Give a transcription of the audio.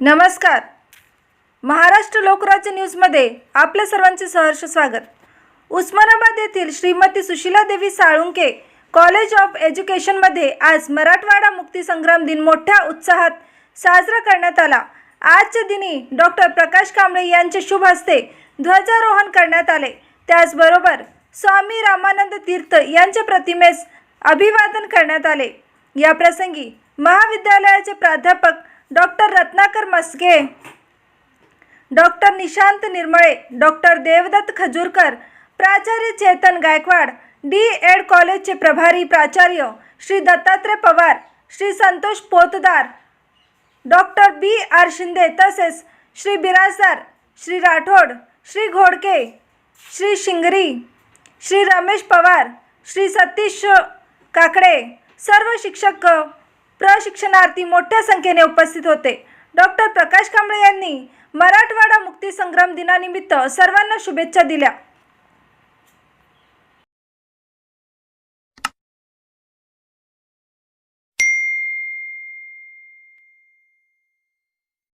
नमस्कार. महाराष्ट्र लोकराज्य न्यूजमध्ये आपल्या सर्वांचे सहर्ष स्वागत. उस्मानाबाद येथील श्रीमती सुशीला देवी साळुंके कॉलेज ऑफ एज्युकेशनमध्ये आज मराठवाडा मुक्तीसंग्राम दिन मोठ्या उत्साहात साजरा करण्यात आला. आजच्या दिनी डॉक्टर प्रकाश कांबळे यांच्या शुभ हस्ते ध्वजारोहण करण्यात आले. त्याचबरोबर स्वामी रामानंद तीर्थ यांच्या प्रतिमेस अभिवादन करण्यात आले. या प्रसंगी महाविद्यालयाचे प्राध्यापक doctor Ratnakar Maske doctor Nishant Nirmale doctor Devdatta Khajurkar प्राचार्य चेतन गायकवाड डी एड कॉलेजचे प्रभारी प्राचार्य Shri Dattatray Pawar Shri Santosh Potdar doctor B R Shinde तसेच श्री बिराजदार श्री राठोड श्री घोडके श्री शिंगरी श्री रमेश पवार श्री सतीश काकडे सर्व शिक्षक प्रशिक्षणार्थी मोठ्या संख्येने उपस्थित होते. डॉक्टर प्रकाश कांबळे यांनी मराठवाडा मुक्तीसंग्राम दिनानिमित्त सर्वांना शुभेच्छा दिल्या.